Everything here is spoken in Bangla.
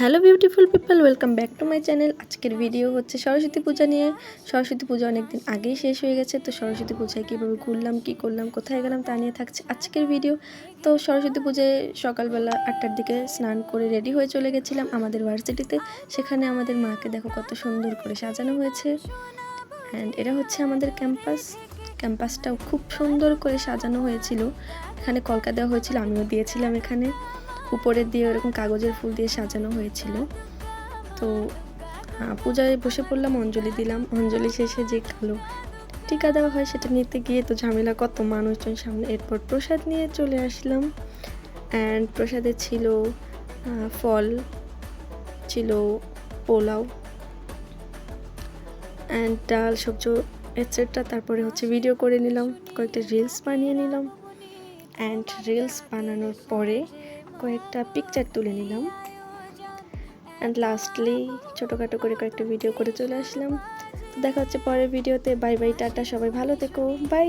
Hello beautiful people, welcome back to my channel. আজকের ভিডিও হচ্ছে সরস্বতী পূজা নিয়ে। সরস্বতী পূজা অনেকদিন আগেই শেষ হয়ে গেছে, তো সরস্বতী পূজায় কীভাবে ঘুরলাম, কী করলাম, কোথায় গেলাম তা নিয়ে থাকছে আজকের ভিডিও। তো সরস্বতী পুজোয় সকালবেলা আটটার দিকে স্নান করে রেডি হয়ে চলে গেছিলাম আমাদের ভার্সিটিতে। সেখানে আমাদের মাকে দেখো কত সুন্দর করে সাজানো হয়েছে। অ্যান্ড এটা হচ্ছে আমাদের ক্যাম্পাস। ক্যাম্পাসটাও খুব সুন্দর করে সাজানো হয়েছিল। এখানে কলকা দেওয়া হয়েছিল, আমিও দিয়েছিলাম এখানে। উপরে দিয়ে ওরকম কাগজের ফুল দিয়ে সাজানো হয়েছিল। তো পূজায় বসে পড়লাম, অঞ্জলি দিলাম। অঞ্জলি শেষে যে কালো টিকা দেওয়া হয় সেটা নিতে গিয়ে তো ঝামেলা, কত মানুষজন সামনে। এরপর প্রসাদ নিয়ে চলে আসলাম। অ্যান্ড প্রসাদে ছিল ফল, ছিল পোলাও অ্যান্ড ডাল, সবজি এটসেট্রা তারপরে হচ্ছে ভিডিও করে নিলাম, কয়েকটা রিলস বানিয়ে নিলাম। অ্যান্ড রিলস বানানোর পরে কয়েকটা পিকচার তুলে নিলাম। অ্যান্ড লাস্টলি ছোটোখাটো করে কয়েকটা ভিডিও করে চলে আসলাম। দেখা হচ্ছে পরের ভিডিওতে বাই বাই টাটা, সবাই ভালো থেকো। বাই